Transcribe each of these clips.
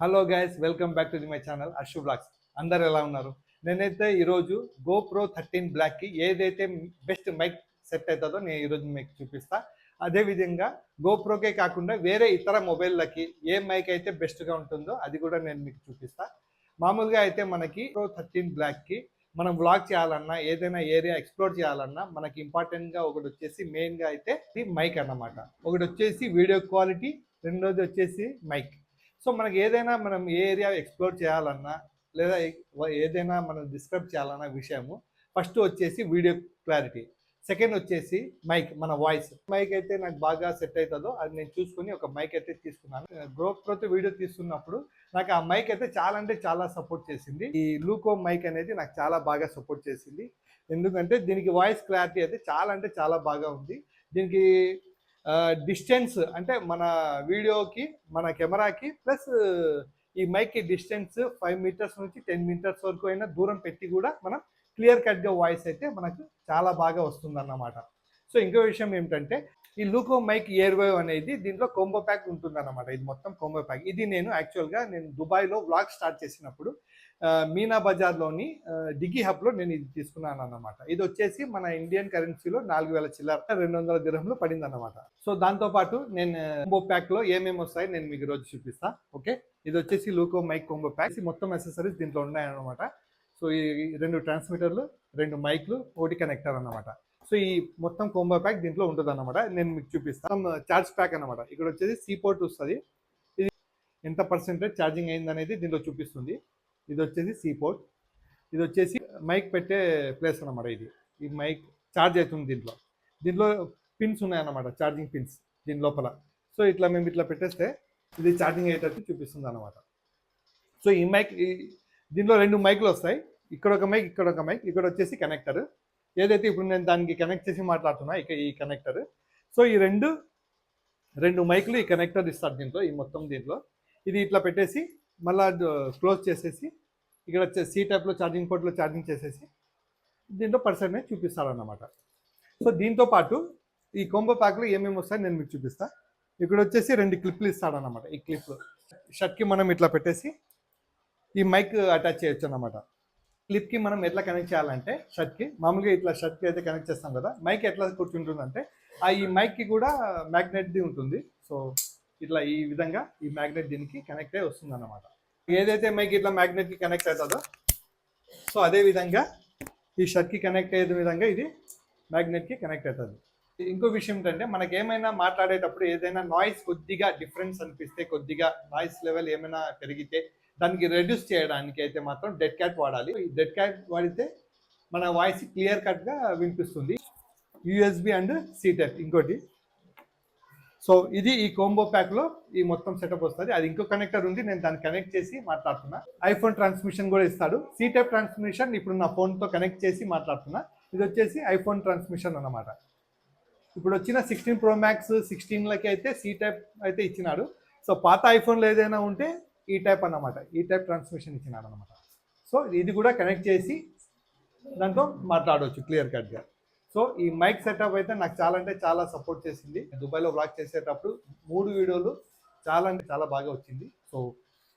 Hello guys welcome back to the my channel Arshu vlogs అందరు ఎలా ఉన్నారు? నేనైతే ఈరోజు గోప్రో థర్టీన్ బ్లాక్కి ఏదైతే బెస్ట్ మైక్ సెట్ అవుతుందో నేను ఈరోజు మీకు చూపిస్తా. అదేవిధంగా గోప్రోకే కాకుండా వేరే ఇతర మొబైల్లకి ఏ మైక్ అయితే బెస్ట్గా ఉంటుందో అది కూడా నేను మీకు చూపిస్తా. మామూలుగా అయితే మనకి ప్రో థర్టీన్ బ్లాక్కి మనం వ్లాగ్ చేయాలన్నా ఏదైనా ఏరియా ఎక్స్ప్లోర్ చేయాలన్నా మనకి ఇంపార్టెంట్గా ఒకటి వచ్చేసి మెయిన్గా అయితే మైక్ అన్నమాట. ఒకటి వచ్చేసి వీడియో క్వాలిటీ రెండోది వచ్చేసి మైక్ సో మనకి ఏదైనా మనం ఏ ఏరియా ఎక్స్ప్లోర్ చేయాలన్నా లేదా ఏదైనా మనం డిస్క్రైబ్ చేయాలన్న విషయము ఫస్ట్ వచ్చేసి వీడియో క్లారిటీ. సెకండ్ వచ్చేసి మైక్ మన వాయిస్. మైక్ అయితే నాకు బాగా సెట్ అవుతుందో అది నేను చూసుకుని ఒక మైక్ అయితే తీసుకున్నాను. గ్రోప్తో వీడియో తీసుకున్నప్పుడు నాకు ఆ మైక్ అయితే చాలా అంటే చాలా సపోర్ట్ చేసింది. ఈ లూకో మైక్ అనేది నాకు చాలా బాగా సపోర్ట్ చేసింది. ఎందుకంటే దీనికి వాయిస్ క్లారిటీ అయితే చాలా అంటే చాలా బాగా ఉంది. దీనికి డిస్టెన్స్ అంటే మన వీడియోకి మన కెమెరాకి ప్లస్ ఈ మైక్కి డిస్టెన్స్ ఫైవ్ మీటర్స్ నుంచి టెన్ మీటర్స్ వరకు అయినా దూరం పెట్టి కూడా మనం క్లియర్ కట్గా వాయిస్ అయితే మనకు చాలా బాగా వస్తుందన్నమాట. సో ఇంకో విషయం ఏమిటంటే ఈ లూకో మైక్ ఇయర్ వేవ్ అనేది దీంట్లో కోంబో ప్యాక్ ఉంటుందన్నమాట. ఇది మొత్తం కోంబో ప్యాక్ ఇది నేను యాక్చువల్గా నేను దుబాయ్లో వ్లాగ్ స్టార్ట్ చేసినప్పుడు మీనా బజార్లోని ఆ, హబ్లో నేను ఇది తీసుకున్నాను అన్నమాట. ఇది వచ్చేసి మన ఇండియన్ కరెన్సీలో నాలుగు వేల చిల్లర రెండు వందల దిరహంలో పడింది అన్నమాట సో దాంతోపాటు నేను కోంబో ప్యాక్లో ఏమేమి వస్తాయి నేను మీకు రోజు చూపిస్తా ఓకే? ఇది వచ్చేసి లూకో మైక్ కోంబో ప్యాక్. మొత్తం అసెసరీస్ దీంట్లో ఉన్నాయన్నమాట. సో ఈ రెండు ట్రాన్స్మిటర్లు రెండు మైక్లు ఒకటి కనెక్టర్ అన్నమాట. సో ఈ మొత్తం కోంబో ప్యాక్ దీంట్లో ఉంటుంది అనమాట నేను మీకు చూపిస్తాను చార్జ్ ప్యాక్ అన్నమాట. ఇక్కడ వచ్చేసి సీ పోర్ట్ వస్తుంది. ఇది ఎంత పర్సెంటేజ్ ఛార్జింగ్ అయింది అనేది దీంట్లో చూపిస్తుంది. ఇది వచ్చేసి సీ పోర్ట్ ఇది వచ్చేసి మైక్ పెట్టే ప్లేస్ అన్నమాట ఇది. ఈ మైక్ ఛార్జ్ అవుతుంది దీంట్లో. దీంట్లో పిన్స్ ఉన్నాయన్నమాట ఛార్జింగ్ పిన్స్ దీని లోపల. సో ఇట్లా మేము ఇట్లా పెట్టేస్తే ఇది ఛార్జింగ్ అయ్యేటట్టు చూపిస్తుంది అనమాట సో ఈ మైక్ దీనిలో రెండు మైక్లు వస్తాయి. ఇక్కడ ఒక మైక్ ఇక్కడ ఒక మైక్ ఇక్కడ వచ్చేసి కనెక్టర్ ఏదైతే ఇప్పుడు నేను దానికి కనెక్ట్ చేసి మాట్లాడుతున్నా ఇక ఈ కనెక్టర్ సో ఈ రెండు రెండు మైక్లు ఈ కనెక్టర్ ఇస్తారు దీంట్లో ఈ మొత్తం దీంట్లో. ఇది ఇట్లా పెట్టేసి మళ్ళా క్లోజ్ చేసేసి ఇక్కడ వచ్చే సి టైప్లో ఛార్జింగ్ పోర్ట్లో ఛార్జింగ్ చేసేసి దీంట్లో పర్సెంటేజ్ చూపిస్తాడు అన్నమాట సో దీంతో పాటు ఈ కొంబో ప్యాక్లో ఏమేమి వస్తాయో నేను మీకు చూపిస్తాను ఇక్కడ వచ్చేసి రెండు క్లిప్లు ఇస్తాడనమాట ఈ క్లిప్ షర్ట్కి మనం ఇట్లా పెట్టేసి ఈ మైక్ అటాచ్ చేయొచ్చు అన్నమాట. క్లిప్కి మనం ఎట్లా కనెక్ట్ చేయాలంటే షర్ట్కి మామూలుగా ఇట్లా షర్ట్కి అయితే కనెక్ట్ చేస్తాం కదా మైక్ ఎట్లా కూర్చుంటుందంటే ఆ ఈ మైక్కి కూడా మ్యాగ్నెట్ది ఉంటుంది. సో ఇట్లా ఈ విధంగా ఈ మ్యాగ్నెట్ దీనికి కనెక్ట్ అయి వస్తుంది అనమాట ఏదైతే మైక్ ఇట్లా మ్యాగ్నెట్కి కనెక్ట్ అవుతుందో సో అదే విధంగా ఈ షర్ట్కి కనెక్ట్ అయ్యే విధంగా ఇది మ్యాగ్నెట్కి కనెక్ట్ అవుతుంది. ఇంకో విషయం ఏంటంటే మనకి ఏమైనా మాట్లాడేటప్పుడు ఏదైనా నాయిస్ కొద్దిగా డిఫరెన్స్ అనిపిస్తే కొద్దిగా నాయిస్ లెవెల్ ఏమైనా పెరిగితే దానికి రెడ్యూస్ చేయడానికి అయితే మాత్రం డెడ్ క్యాట్ వాడాలి. ఈ డెడ్ క్యాట్ వాడితే మన వాయిస్ క్లియర్ కట్గా వినిపిస్తుంది. యూఎస్బి అండ్ సీ టైప్ ఇంకోటి. సో ఇది ఈ కోంబో ప్యాక్లో ఈ మొత్తం సెటప్ వస్తుంది. అది ఇంకో కనెక్టర్ ఉంది నేను దాన్ని కనెక్ట్ చేసి మాట్లాడుతున్నా. ఐఫోన్ ట్రాన్స్మిషన్ కూడా ఇస్తాడు. సీ టైప్ ట్రాన్స్మిషన్ ఇప్పుడు నా ఫోన్తో కనెక్ట్ చేసి మాట్లాడుతున్నా. ఇది వచ్చేసి ఐఫోన్ ట్రాన్స్మిషన్ అన్నమాట. ఇప్పుడు వచ్చిన సిక్స్టీన్ ప్రో మ్యాక్స్ సిక్స్టీన్లకి అయితే సి టైప్ అయితే ఇచ్చినాడు. సో పాత ఐఫోన్లో ఏదైనా ఉంటే ఈ టైప్ అన్నమాట. ఈ టైప్ ట్రాన్స్మిషన్ ఇచ్చినాడు అనమాట సో ఇది కూడా కనెక్ట్ చేసి దాంతో మాట్లాడవచ్చు క్లియర్ కట్గా సో ఈ మైక్ సెటప్ అయితే నాకు చాలా అంటే చాలా సపోర్ట్ చేసింది. దుబాయ్లో బ్లాగ్ చేసేటప్పుడు మూడు వీడియోలు చాలా అంటే చాలా బాగా వచ్చింది. సో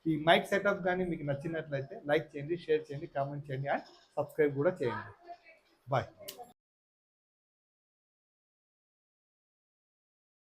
ఈ మైక్ సెటప్ కానీ మీకు నచ్చినట్లయితే లైక్ చేయండి షేర్ చేయండి కామెంట్ చేయండి అండ్ సబ్స్క్రైబ్ కూడా చేయండి. బాయ్.